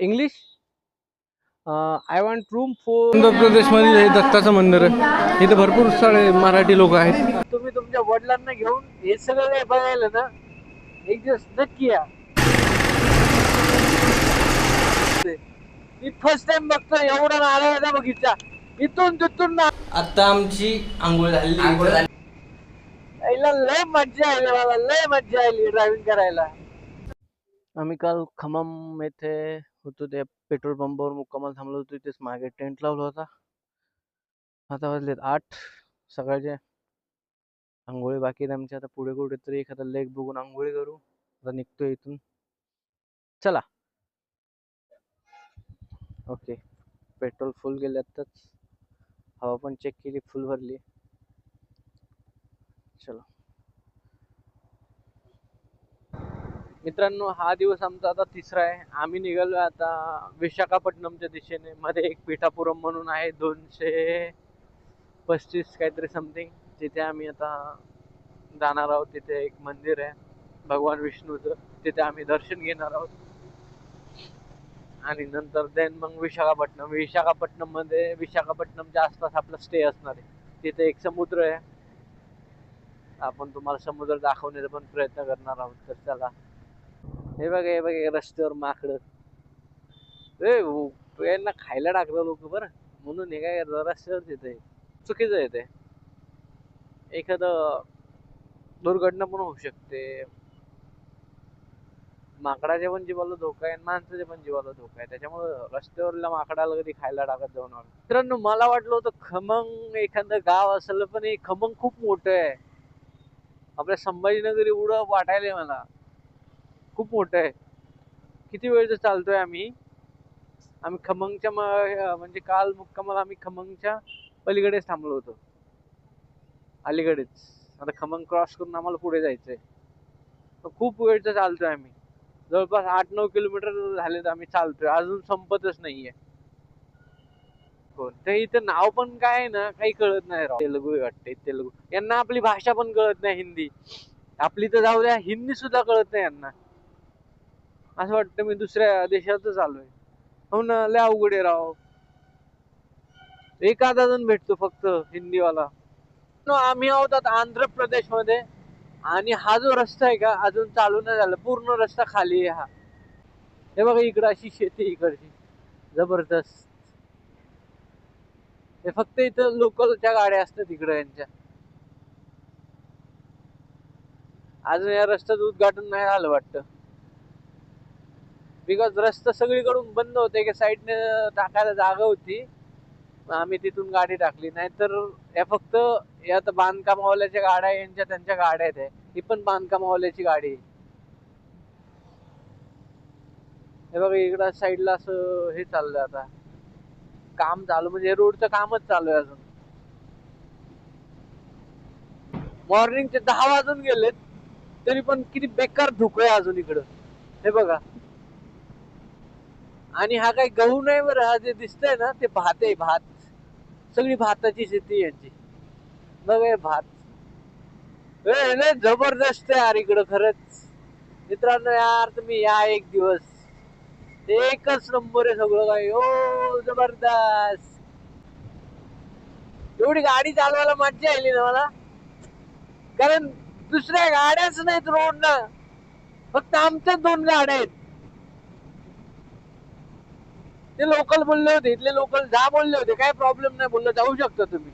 English I want room for Andhra प्रदेशमध्ये हे दत्ताचं मंदिर आहे. इथे भरपूर सारे मराठी लोक आहेत. तुम्ही तुमच्या वडिलांना घेऊन हे सगळं काही बघायला ना एक दिवस नक्की या. मी फर्स्ट टाइम बघतो एवढा नारळाचा बगीचा. इथून तिथून ना आता आमची आंघोळ झाली. यायला लय मज्जा आली मला लय मज्जा आली ड्रायव्हिंग करायला. आम्ही काल खमम येथे होतो त्या पेट्रोल पंपावर मुक्कामाला थांबलो होतो तिथेच मागे टेंट लावला होता. आता वाजलेत आठ सकाळचे आंघोळी बाकी आहेत आमच्या आता पुढे कुठे तरी एखादा लेक बघून आंघोळी करू. आता निघतोय इथून. चला. ओके. पेट्रोल फुल गेले आत्ताच हवा पण चेक केली फुल भरली. चलो. मित्रांनो हा दिवस आमचा आता तिसरा आहे. आम्ही निघालो आता विशाखापट्टणमच्या दिशेने. मध्ये एक पिठापुरम म्हणून आहे दोनशे पस्तीस काहीतरी समथिंग तिथे आम्ही आता जाणार आहोत तिथे एक मंदिर आहे भगवान विष्णूचं. तिथे आम्ही दर्शन घेणार आहोत. आणि नंतर देन मग विशाखापट्टणम. विशाखापट्टणममध्ये विशाखापट्टणमच्या आसपास आपला स्टे असणार आहे. तिथे एक समुद्र आहे. आपण तुम्हाला समुद्र दाखवण्याचा पण प्रयत्न करणार आहोत तर चला. हे बघा हे बघा रस्त्यावर माकडं. ए यांना खायला टाकलं लोक बरं. म्हणून हे काय रस्त्यावर येते चुकीचं आहे ते. एखादं दुर्घटना पण होऊ शकते. माकडाच्या पण जीवाला धोका आहे आणि माणसाच्या पण जीवाला धोका आहे. त्याच्यामुळं रस्त्यावरल्या माकडाला कधी खायला टाकत जाऊ नका. मित्रांनो मला वाटलं होतं खमंग एखादं गाव असेल पण हे खमंग खूप मोठं आहे. आपल्या संभाजीनगर एवढं वाटायला मला. खूप मोठं आहे. किती वेळचं चालतोय आम्ही. आम्ही खमंगच्या म्हणजे काल मुक्कामाला आम्ही खमंगच्या पलीकडेच थांबलो होतो. अलीकडेच. आता खमंग क्रॉस करून आम्हाला पुढे जायचंय. खूप वेळचं चालतोय आम्ही. जवळपास आठ नऊ किलोमीटर झाले तर आम्ही चालतोय. अजून संपतच नाहीये. हो ते इथं नाव पण काय आहे ना काही कळत नाही राव. तेलुगू वाटते तेलुगू. यांना आपली भाषा पण कळत नाही हिंदी. आपली तर जाऊ द्या हिंदी सुद्धा कळत नाही यांना. असं वाटतं मी दुसऱ्या देशातच आलोय. हो ना लय अवघड आहे राव. एखादा जण भेटतो फक्त हिंदीवाला. आम्ही आहोत आता आंध्र प्रदेशमध्ये आणि हा जो रस्ता आहे का अजून चालू नाही झाला. पूर्ण रस्ता खाली आहे हा. हे बघा इकडं अशी शेती इकडची. जबरदस्त. हे फक्त इथं लोकलच्या गाड्या असतात इकडं यांच्या. अजून या रस्त्याचं उद्घाटन नाही झालं वाटतं. बिकॉज रस्ता सगळीकडून बंद होते की साईडने टाकायला जागा होती. आम्ही तिथून गाडी टाकली. नाहीतर या फक्त या तर बांधकामावाल्याच्या गाड्या यांच्या त्यांच्या गाड्या आहेत. ही पण बांधकामावाल्याची गाडी आहे. हे बघा इकडं साईडला असं हे चाललंय आता. काम चालू म्हणजे रोडचं कामच चालू आहे अजून. मॉर्निंगचे दहा वाजून गेलेत. तरी पण किती बेकार धुकं आहे अजून इकडं. हे बघा. आणि हा काही गहू नाही बरं हा जे दिसतंय ना ते भात आहे भात. सगळी भाताची शेती यांची. बघा भात. ए, जबरदस्त आहे यार इकडं खरंच. मित्रांनो यार तुम्ही या एक दिवस. एकच नंबर आहे सगळं काही. ओ जबरदस्त. एवढी गाडी चालवायला मज्जा आली ना मला. कारण दुसऱ्या गाड्याच नाहीत रोड ना फक्त आमच्या दोन गाड्या आहेत. ते लोकल बोलले होते इथले लोकल जा बोलले होते काय प्रॉब्लेम नाही बोललं जाऊ शकता तुम्ही.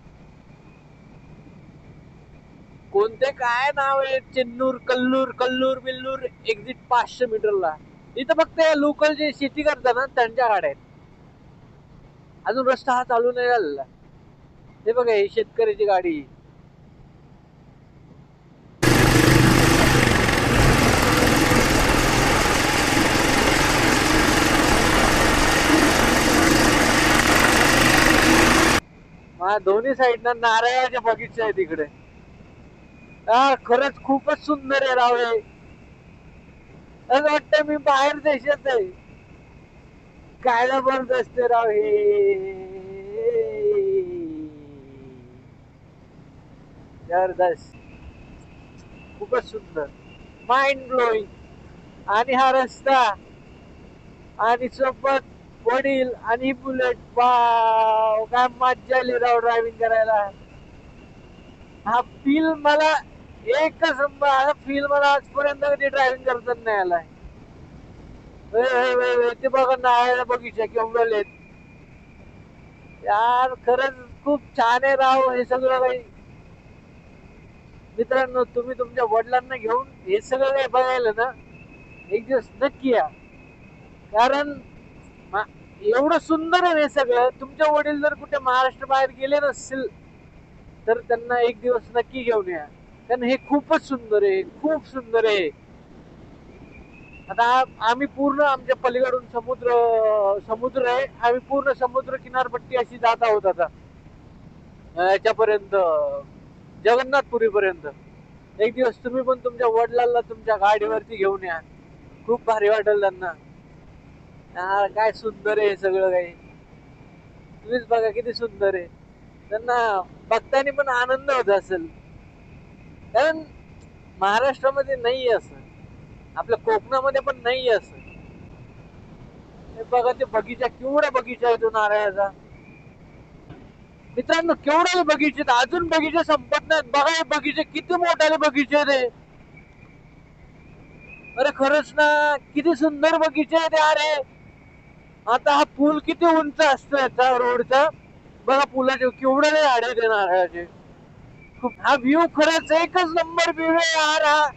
कोणते काय नाव आहे चेन्नूर कल्लूर कल्लूर बिल्लूर एक्झिट पाचशे मीटरला. इथं फक्त लोकल जे शेती करतात ना त्यांच्या गाड्या आहेत. अजून रस्ता हा चालू नाही झालेला. हे बघा हे शेतकऱ्याची गाडी. हा दोन्ही साईडनं नारळाच्या बगीचे आहे तिकडे. हा खरंच खूपच सुंदर आहे राव हे. असं वाटतं मी बाहेर देशात आहे. काय जबरदस्त राव हे. जबरदस्त. खूपच सुंदर. माइंड ब्लोईंग आणि हा रस्ता. आणि सोबत वडील आणि बुलेट. वाव काय मज्जा आली राव ड्रायव्हिंग करायला. हा फील मला एकच हा फील मला आजपर्यंत कधी ड्रायव्हिंग करताना नाही आलाय ते बघा नायला बगीचा केवढं यार खरंच खूप छान आहे राव हे सगळं काही. मित्रांनो तुम्ही तुमच्या वडिलांना घेऊन हे सगळं काही बघायला ना एक दिवस नक्की या. कारण एवढं सुंदर आहे हे सगळं. तुमच्या वडील जर कुठे महाराष्ट्र बाहेर गेले नसतील तर त्यांना एक दिवस नक्की घेऊन या. कारण हे खूपच सुंदर आहे खूप सुंदर आहे. आता आम्ही पूर्ण आमच्या पलीकडून समुद्र समुद्र आहे. आम्ही पूर्ण समुद्र किनारपट्टी अशी जात आहोत आता. याच्यापर्यंत जगन्नाथपुरी पर्यंत एक दिवस तुम्ही पण तुमच्या वडिलांना तुमच्या गाडीवरती घेऊन या. खूप भारी वाटेल त्यांना. यार, काय सुंदर आहे हे सगळं काही. तुम्हीच बघा किती सुंदर आहे. त्यांना बघताना पण आनंद होत असेल. कारण महाराष्ट्रामध्ये नाही असं. आपल्या कोकणामध्ये पण नाही असं. हे बघा ते बगीचा केवढा बगीचा आहे तो नारळाचा. मित्रांनो केवढा बगीचे आहेत. अजून बगीचे संपत नाहीत. बघा हे बगीचे किती मोठाले बगीचे रे अरे खरंच ना किती सुंदर बगीचे आहेत अरे आता हा पूल किती उंच असतो याचा रोडचा? बघा पुलाचे केवढं नाही आहेत देणार नारळाचे खूप हा व्ह्यू खरंच एकच नंबर व्ह्यू आहे यार हा.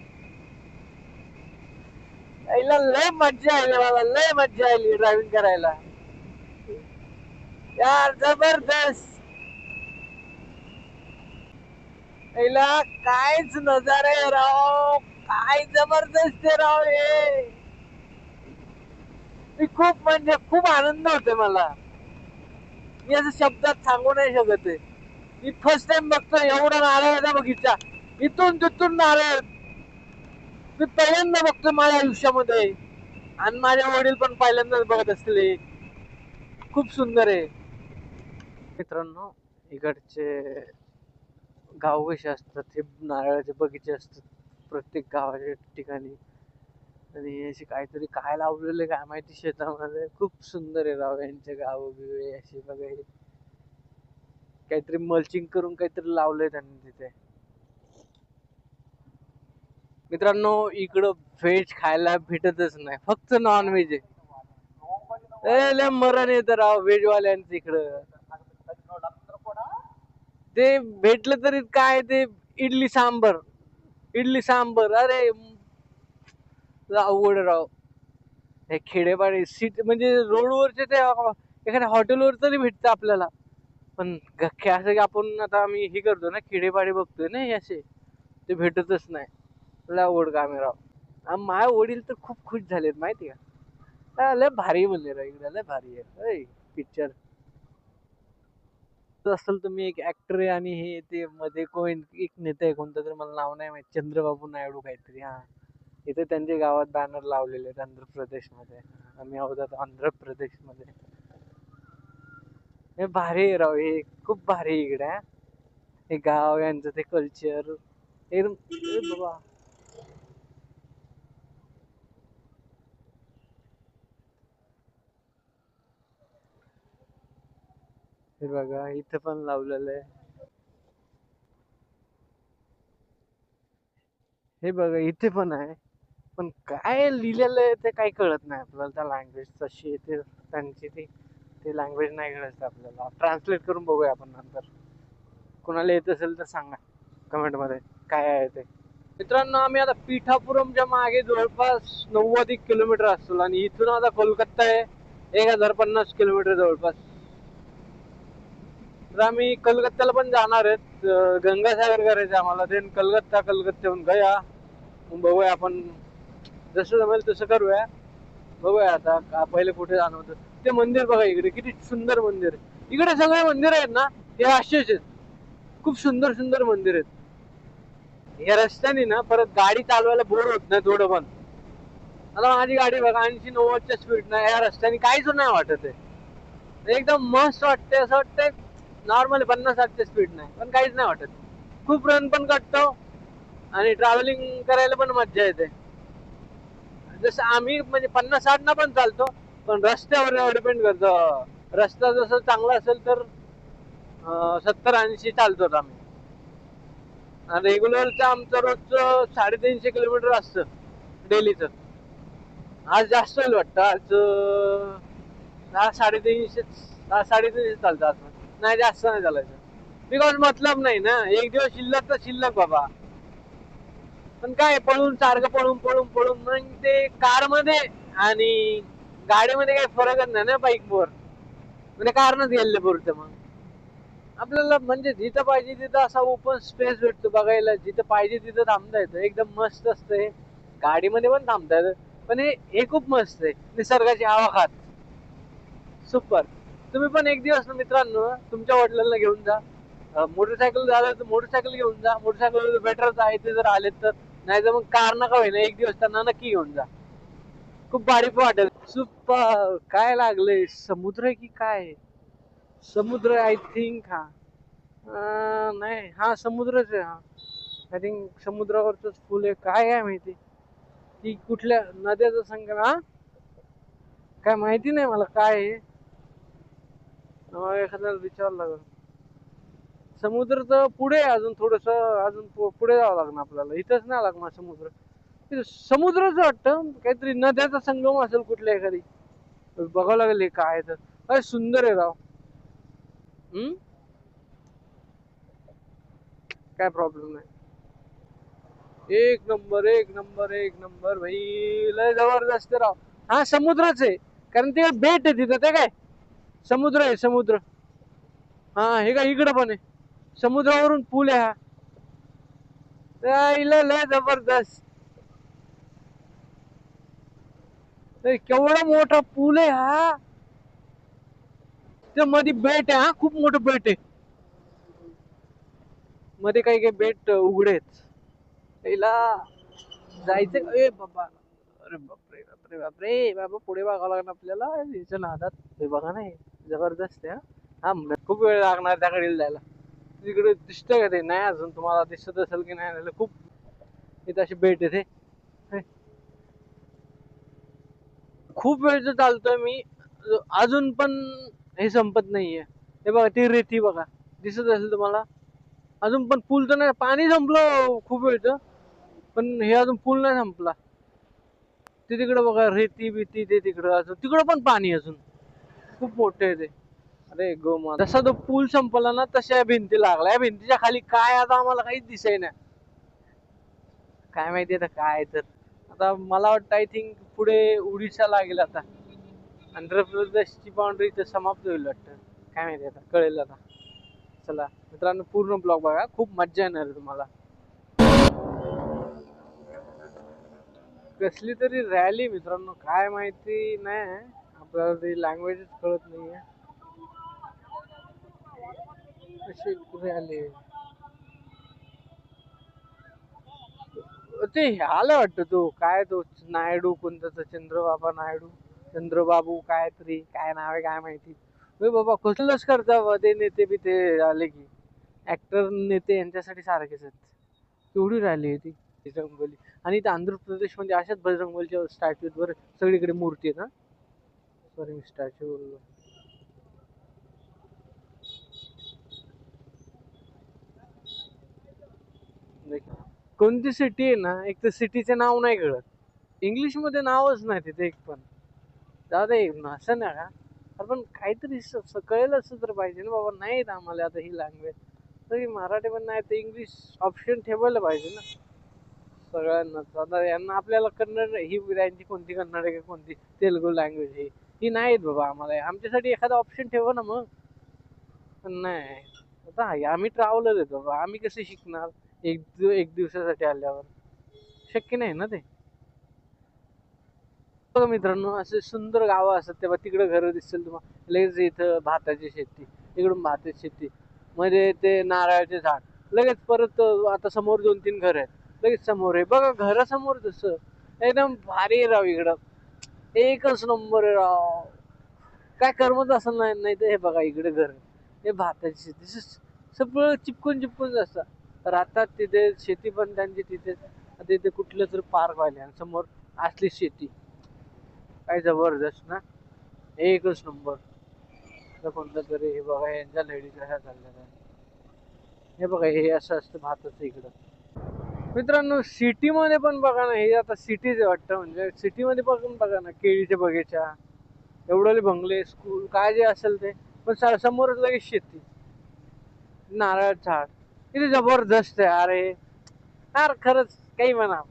यायला लय मज्जा आली मला लय मज्जा आली ड्रायव्हिंग करायला. यार जबरदस्त. यायला कायच नजारा आहे राव. काय जबरदस्त राव हे. मी खूप म्हणजे खूप आनंद होते मला. मी असं शब्दात सांगू नाही शकत आहे. मी फर्स्ट टाइम बघतो एवढा नारळाचा बगीचा. इथून तिथून नारळ. मी पहिल्यांदा बघतो माझ्या आयुष्यामध्ये. आणि माझे वडील पण पहिल्यांदाच बघत असले. खूप सुंदर आहे. मित्रांनो इकडचे गाव कसे असतात हे नारळाचे बगीचे असतात. प्रत्येक गावाच्या ठिकाणी. आणि अशी काहीतरी काय लावलेले काय माहिती शेतामध्ये. खूप सुंदर आहे राव यांचे गाव बिवे असे बघा काहीतरी मल्चिंग करून काहीतरी लावलंय त्यांनी तिथे. मित्रांनो इकडं व्हेज खायला भेटतच नाही. फक्त नॉन व्हेज आहे मरण येत राव व्हेज वाल्यांचं इकडं. ते भेटलं तरी काय ते? इडली सांबर. इडली सांबर. अरे अवघड राव. हे खेडेपाडे सीट म्हणजे रोडवरचे ते एखाद्या हॉटेलवर तरी भेटतं आपल्याला. पण ग- असं की आपण आता आम्ही हे करतो ना खेडेपाडे बघतोय ना हे असे ते भेटतच नाही. लय अवघड का आम्ही राव. माय वडील तर खूप खुश झालेत माहिती का? लय भारी म्हणले राव इकडे लय भारी आहे. पिक्चर असेल तर मी एक ऍक्टर आहे आणि हे ते मध्ये कोण एक नेता आहे कोणतं तरी मला नाव नाही माहीत. चंद्रबाबू नायडू काहीतरी हा. इथे त्यांच्या गावात बॅनर लावलेले आहेत आंध्र प्रदेशमध्ये. आम्ही आहोत आंध्र प्रदेशमध्ये. हे भारी आहे राव हे खूप भारी इकडे हे गाव यांचं ते कल्चर एकदम बाबा. हे बघा इथं पण लावलेलं आहे. हे बघा इथे पण आहे. पण काय लिहिलेलं आहे ते काही कळत नाही आपल्याला. त्या लँग्वेज तशी येते त्यांची ती ते लँग्वेज नाही कळत आपल्याला. ट्रान्सलेट करून बघूया आपण नंतर. कुणाला येत असेल तर सांगा कमेंटमध्ये काय आहे ते? मित्रांनो आम्ही आता पिठापुरमच्या मागे जवळपास नव्वद एक किलोमीटर असतो आणि इथून आता कोलकाता आहे एक हजार पन्नास किलोमीटर जवळपास. तर आम्ही कलकत्त्याला पण जाणार आहेत. गंगासागर करायचं आम्हाला. देन कलकत्ता कलकत्त्याहून गया. बघूया आपण जसं जमेल तसं करूया. बघूया आता का पहिले कुठे जाणं होतं ते मंदिर बघा इकडे किती सुंदर मंदिर आहे. इकडे सगळे मंदिर आहेत ना हे असेच आहेत. खूप सुंदर सुंदर मंदिर आहेत. या रस्त्याने ना परत गाडी चालवायला बोर होत नाही थोडं पण. आता माझी गाडी बघा ऐंशी नव्वदच्या स्पीड ना या रस्त्याने काहीच नाही वाटत आहे. एकदम मस्त वाटते असं वाटतंय नॉर्मल पन्नास साठच्या स्पीड नाही पण काहीच नाही वाटत. खूप रन पण कटतो आणि ट्रॅव्हलिंग करायला पण मज्जा येते. जसं आम्ही म्हणजे पन्नास साठ ना पण चालतो पण रस्त्यावर डिपेंड करतो. रस्ता जसं चांगला असेल तर सत्तर ऐंशी चालतो आम्ही. रेग्युलरचं आमचं रोजचं साडेतीनशे किलोमीटर असतं डेलीचं. आज जास्त होईल वाटतं आज दहा साडेतीनशे दहा साडेतीनशे चालतं आज. नाही जास्त नाही चालायचं. बिकॉज मतलब नाही ना एक दिवस शिल्लक तर शिल्लक बाबा. पण काय पळून सारखं पळून पळून पळून मग ते कारमध्ये आणि गाडीमध्ये काही फरकच नाही ना बाईक वर. म्हणजे कारणच गेले पुरतं मग. आपल्याला म्हणजे जिथं पाहिजे तिथं असा ओपन स्पेस भेटतो बघायला. जिथं पाहिजे तिथं थांबता येतं. एकदम मस्त असतं हे. गाडीमध्ये पण थांबता येतं. पण हे हे खूप मस्त आहे. निसर्गाची हवा खात. सुपर तुम्ही पण एक दिवस ना मित्रांनो तुमच्या वडिलांना घेऊन जा. मोटरसायकल झालं तर मोटरसायकल घेऊन जा. मोटरसायकल बेटरच आहे ते जर आले तर. नाही तर मग कार नका होईना एक दिवस त्यांना नक्की घेऊन जा. खूप भारी वाटेल. सुपर काय लागलंय? समुद्र आहे की काय? आहे? समुद्र आय थिंक हा. नाही हा समुद्रच आहे हा. आय थिंक समुद्रावरच फुल आहे. काय आहे माहिती? ती कुठल्या नद्याचा संगम हा? काय माहिती नाही मला काय आहे. एखाद्याला विचारावं लागेल. समुद्र तर पुढे अजून थोडस अजून पुढे जावं लागणार आपल्याला. इथंच नाही लागणार समुद्र. समुद्रच वाटतं. काहीतरी नद्याचा संगम असेल कुठल्या एखादी. बघावं लागेल काय तर. अरे सुंदर आहे राव. हम्म? काय प्रॉब्लेम नाही. एक नंबर एक नंबर एक नंबर भाई. लय जबरदस्त राव. हा समुद्रच आहे. कारण ते बेट आहे तिथं. ते काय? समुद्र आहे समुद्र. हा हे का इकडं पण आहे. समुद्रावरून पूल आहे हा. लय जबरदस्त. केवढा मोठा पूल आहे हा. ते मध्ये बेट आहे हा. खूप मोठं बेट आहे. मध्ये काही काही बेट उघडेच त्याला पहिला जायचं ए बाबा. अरे बापरे बापरे बापरे. बाबा पुढे बघावं लागणार आपल्याला. याच्या नादात. हे बघा नाही जबरदस्त आहे हा. खूप वेळ लागणार त्याकडे जायला. तिकडे दिसतंय का ते? नाही अजून तुम्हाला दिसत असेल की नाही झालं खूप इथे अशी बेट येते. खूप खूप वेळचं चालतोय मी. अजून पण हे संपत नाहीये. हे बघा ती रेती बघा. दिसत असेल तुम्हाला. अजून पण पूल तर नाही. पाणी संपलं खूप वेळचं पण हे अजून पूल नाही संपला. ते तिकडं बघा रेती बिती ते तिकडं. अजून तिकडं पण पाणी अजून. खूप मोठं आहे ते. अरे गो मा जसा तो पूल संपला ना तशा या भिंती लागल्या. या भिंतीच्या खाली काय आता आम्हाला काहीच दिसाय ना काय माहिती आता काय तर. आता मला वाटतं आय थिंक पुढे उडीसा लागेल आता. आंध्र प्रदेशची बाउंड्री तर समाप्त होईल वाटतं. काय माहिती आता कळेल आता. चला मित्रांनो पूर्ण ब्लॉग बघा. खूप मज्जा येणार तुम्हाला. कसली तरी रॅली मित्रांनो. काय माहिती नाही. आपल्याला ती लँग्वेजच कळत नाहीये. कसे कुठे आले? ते आलं वाटतं तो. काय तो नायडू कोणता तो? चंद्रबाबा नायडू? चंद्रबाबू काय तरी काय नाव आहे काय माहिती? बाबा कसलंच करता बा. ते नेते बी ते आले की. ऍक्टर नेते यांच्यासाठी सारखेच आहेत. तेवढी राहिली आहे ती. बजरंगबली. आणि इथं आंध्र प्रदेशमध्ये अशाच बजरंगबलीच्या स्टॅच्यू वर सगळीकडे मूर्ती आहेत ना सॉरी मी स्टॅच्यू बोललो. कोणती सिटी आहे ना एक तर सिटीचे नाव नाही कळत. इंग्लिशमध्ये नावच नाही तिथे एक पण. जाऊ दे असं ना का? अरे पण काहीतरी स- कळेल असं तर पाहिजे ना बाबा. नाही येत आम्हाला आता ही लँग्वेज तरी मराठी पण नाही तर इंग्लिश ऑप्शन ठेवायला पाहिजे ना. सगळ्यांनाच आता यांना आपल्याला कन्नड ही त्यांची कोणती कन्नड आहे कोणती तेलुगू लँग्वेज ही ही नाही बाबा आम्हाला. आमच्यासाठी एखादा ऑप्शन ठेवा ना मग. पण नाही. आता आम्ही ट्रॅव्हलर आहेत बाबा. आम्ही कसे शिकणार? एक दिव एक दिवसासाठी आल्यावर. शक्य नाही ना ते? बघा मित्रांनो असे सुंदर गावं असतात तेव्हा तिकडं घरं दिसतील तुम्हाला. लगेच इथं भाताची शेती इकडून भाताची शेती. मध्ये ते नारळाचे झाड. लगेच परत आता समोर दोन तीन घर आहेत. लगेच समोर आहे. बघा घरासमोर जसं. एकदम भारी आहे राव इकडं. एकच नंबर आहे राव. काय करमत असं नाही नाही तर हे बघा इकडे घर आहे. हे भाताची शेती. स- सगळं चिपकून चिपकून असतं. राहतात तिथे शेती पण त्यांची तिथे. आता कुठलं तरी पार्क व्हायला आणि समोर असली शेती. काय जबरदस्त ना? एकच नंबर कोणतं तरी हे बघा यांच्या लेडीज अशा चाललेल्या हे बघा हे असं असतं भाताचं इकडं. मित्रांनो सिटीमध्ये पण बघा ना हे आता सिटीज वाटतं म्हणजे. सिटीमध्ये पण बघा ना केळीच्या बगीचा एवढे बंगले स्कूल काय जे असेल ते. पण सा- समोरच लगेच शेती. नारळ झाड. किती जबरदस्त आहे अरे. यार खरंच काही म्हणा.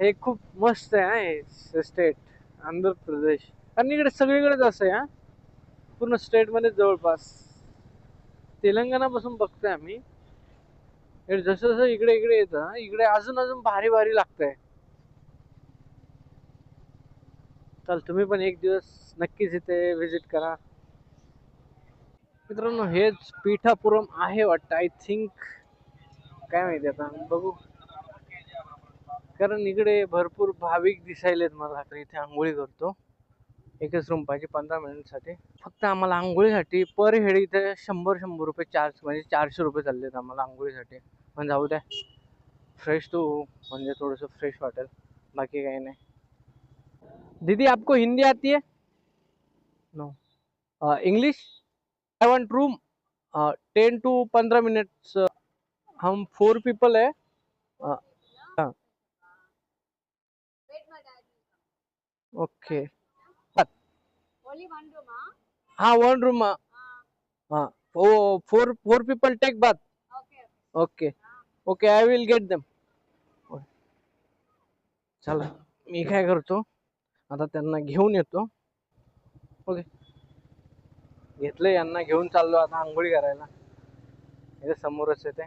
हे खूप मस्त आहे हा हे स्टेट आंध्र प्रदेश. आणि इकडे सगळीकडेच असं आहे हा. पूर्ण स्टेटमध्ये जवळपास. तेलंगणापासून बघतोय आम्ही. जसं जसं इकडे इकडे येतं इकडे अजून अजून भारी भारी लागतंय. चल तुम्ही पण एक दिवस नक्कीच इथे व्हिजिट करा. मित्रांनो हेच पीठापुरम आहे वाटतं. आय थिंक काय माहिती आता बघू. कारण इकडे भरपूर भाविक दिसायलेत मला तर इथे आंघोळी करतो. एकच रूम पाहिजे पंधरा मिनिटसाठी. फक्त आम्हाला आंघोळीसाठी पर हेड इथे शंभर शंभर रुपये चार्ज म्हणजे चारशे रुपये चालले आहेत आम्हाला आंघोळीसाठी. पण जाऊ द्या. फ्रेश तो होऊ, म्हणजे थोडंसं फ्रेश वाटेल. बाकी काही नाही. दीदी आपको हिंदी आती है? No English I want room ten to पंद्रह मिनट्स हम फोर पीपल है. ओके? हाँ. वन रूम हाँ फोर फोर पीपल टेक बात Okay. Okay okay I will get them चला मी काय करतो? आता त्यांना घेऊन येतो. ओके घेतलं यांना घेऊन चाललो आता आंघोळी करायला. इथे समोरच येते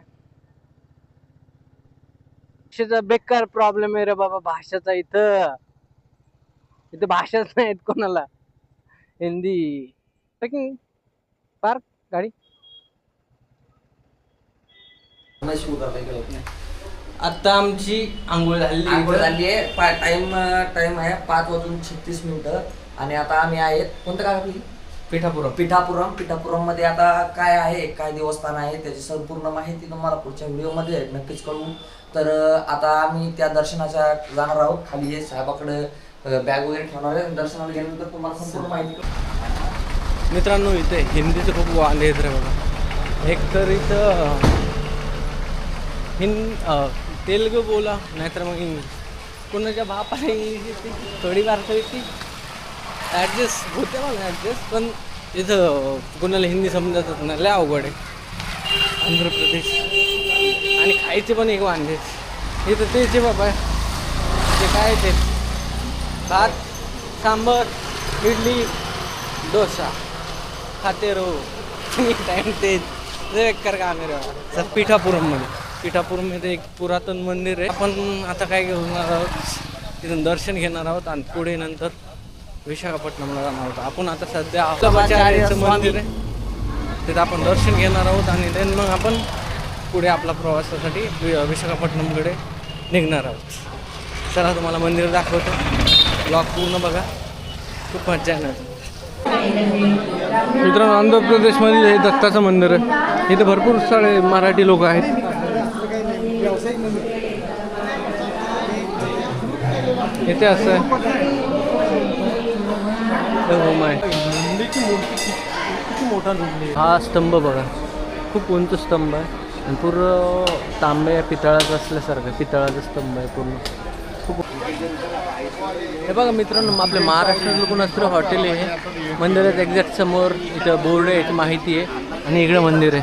भाषेचा बेकार प्रॉब्लेम आहे रे बाबा भाषेचा इथं. इथं भाषाच नाहीत कोणाला. हिंदी. पार्क गाडी. आता आमची आंघोळ झाली. आंघोळ झाली आहे. टाइम टाइम आहे पाच वाजून छत्तीस मिनिटं. आणि आता आम्ही आहेत. कोणतं काय आपली? पिठापुरम. पिठापुरम पिठापुरममध्ये आता काय आहे काय देवस्थान आहे त्याची संपूर्ण माहिती तुम्हाला पुढच्या व्हिडिओमध्ये नक्कीच कळवू. तर आता आम्ही त्या दर्शनाच्या जाणार आहोत. खाली हे साहेबाकडे बॅग वगैरे ठेवणार आहे. दर्शनाला गेल्यानंतर तुम्हाला संपूर्ण माहिती. मित्रांनो इथे हिंदीचे खूप वांदे रे बघा. एक तर इथं हिंद तेलगू बोला नाहीतर मग इंग्लिश. कोणाच्या बापाला इंग्लिश येते? थोडीफार तर येते. ॲडजस्ट होते मला ॲडजस्ट पण इथं कोणाला हिंदी समजतच नाही लय अवघड आहे. आंध्र प्रदेश. आणि खायचे पण एक वांदे. आहेत. इथं तेच आहे बाबा. ते काय ते? भात सांबर इडली डोसा खाते रो टाइम ते कर काम आहे रे बाबा. तर पिठापुरममध्ये पिठापुरममध्ये एक पुरातन मंदिर आहे. आपण आता काय घेणार आहोत? तिथून दर्शन घेणार आहोत आणि पुढे नंतर विशाखापट्टणमला जाणार आहोत आपण आता सध्या अहमदाबादचं मंदिर आहे. तिथं आपण दर्शन घेणार आहोत आणि देन मग आपण पुढे आपला प्रवासासाठी विशाखापट्टणमकडे निघणार आहोत. चला तुम्हाला मंदिर दाखवतो. ब्लॉग पूर्ण बघा. खूप मज्जा येणार. मित्रांनो आंध्र प्रदेशमधील हे दत्ताचं मंदिर आहे. इथे भरपूर सारे मराठी लोक आहेत. इथे असं आहे. हो माय. हा स्तंभ बघा. खूप उंच स्तंभ आहे. आणि पूर्ण तांब्या पितळाचं असल्यासारखं आहे. पितळाचा स्तंभ आहे पूर्ण. खूप हे बघा मित्रांनो आपल्या महाराष्ट्रातलं कोणाचं तरी हॉटेल आहे मंदिरात एक्झॅक्ट समोर इथं बोर्ड आहे याची माहिती आहे. आणि इकडे मंदिर आहे.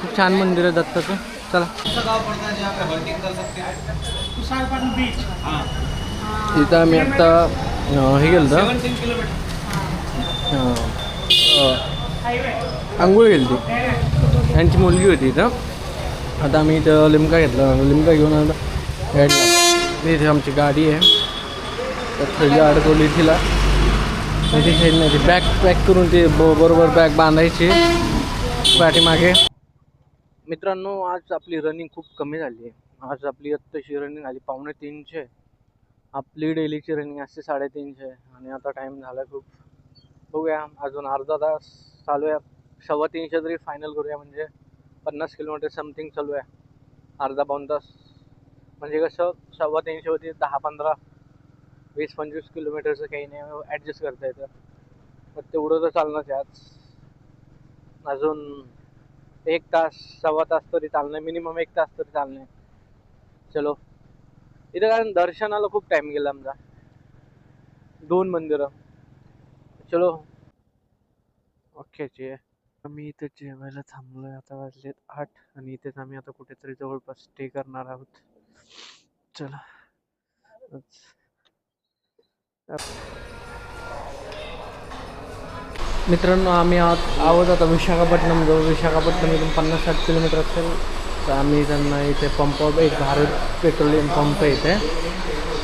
खूप छान मंदिर आहे दत्ताचं. चला. इथं आम्ही आत्ता अं, हे गेलो आंघोळ गेली ती यांची मुलगी होती इथं आता आम्ही इथं लिमका घेतला लिमका घेऊन आता गाडीला इथे आमची गाडी आहे तर थैली अडकवली तिला इथे थैली नाही ती बॅग पॅक करून ती ब बरोबर बॅग बांधायची पाठीमागे मित्रांनो आज आपली रनिंग खूप कमी झाली. आहे आज आपली आत्ताशी रनिंग झाली पावणे तीनशे आपली डेलीची रनिंग असते साडेतीनशे आणि आता टाईम झाला खूप. बघूया अजून अर्धा तास चालू आहे. सव्वा तीनशे तरी फायनल करूया म्हणजे पन्नास किलोमीटर समथिंग चालू आहे. अर्धा पाऊण तास. म्हणजे कसं सव्वा तीनशे होती दहा पंधरा वीस पंचवीस किलोमीटरचं काही नाही ॲडजस्ट करता येतं. तर तेवढं तर चालणंच आहे आज. अजून एक तास सव्वा तास तरी चालणं मिनिमम एक तास तरी चालणं चलो. इथं कारण दर्शनाला खूप टाइम गेला आमचा. दोन मंदिरं. चलो. ओके जे. आम्ही इथे जेवायला थांबलोय आता वाजलेत आठ आणि इथेच आम्ही आता कुठेतरी जवळपास स्टे करणार आहोत. चला. मित्रांनो आम्ही आहोत आहोत आता विशाखापट्टणम जवळ. विशाखापट्टणम इथून पन्नास साठ किलोमीटर असेल. तर आम्ही त्यांना इथे पंप एक भारत पेट्रोलियम पंप आहे इथे.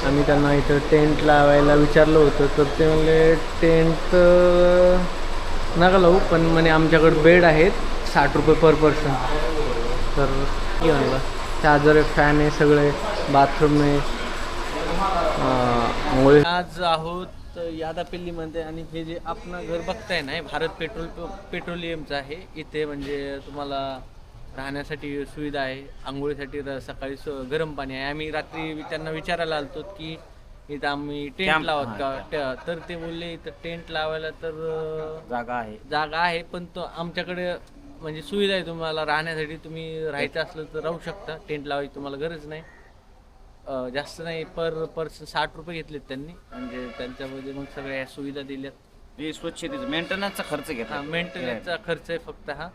आम्ही त्यांना इथं टेंट लावायला विचारलं होतं. तर ते म्हणले टेंट नका लावू पण म्हणे आमच्याकडे बेड आहेत साठ रुपये पर पर्सन तर हे म्हणलं चार्जर आहे फॅन आहे सगळे बाथरूम आहे. आज आहोत यादापिल्लीमध्ये आणि हे जे आपण घर बघताय ना भारत पेट्रोल पेट्रोलियमचं आहे. इथे म्हणजे तुम्हाला राहण्यासाठी सुविधा आहे आंघोळीसाठी र- सकाळी स- गरम पाणी आहे. आम्ही रात्री त्यांना विचारायला आलतो की इथं आम्ही टेंट लावत का? तर ते बोलले इथं टेंट लावायला तर अं, जागा आहे. जागा आहे पण तो आमच्याकडे म्हणजे सुविधा आहे तुम्हाला राहण्यासाठी. तुम्ही राहायचं असलं तर राहू शकता. टेंट लावायची तुम्हाला गरज नाही. अं, जास्त नाही पर पर्सन साठ रुपये घेतलेत त्यांनी. म्हणजे त्यांच्यामध्ये मग सगळ्या सुविधा दिल्यात. हे स्वच्छतेचं मेंटेनन्सचा खर्च हा घेतात मेंटेनन्सचा खर्च आहे फक्त हा.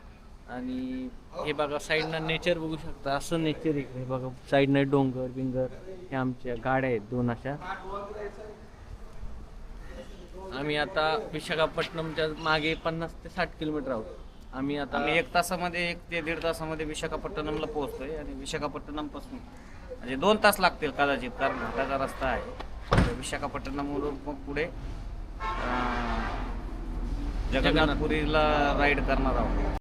आणि हे बघा साईडनं नेचर बघू शकता. असं नेचर इकडे. बघा साईडनं डोंगर बिंगर हे आमच्या गाड्या आहेत दोन अशा. आम्ही आता विशाखापट्टणमच्या मागे पन्नास ते साठ किलोमीटर आहोत. आम्ही आता आम्ही एक तासामध्ये एक ते दीड तासामध्ये विशाखापट्टणमला पोहोचतोय आणि विशाखापट्टणमपासून म्हणजे दोन तास लागतील कदाचित कारण घाटाचा रस्ता आहे. विशाखापट्टणम विशाखापट्टणमवरून मग पुढे जगन्नाथपुरीला राईड करणार आहोत.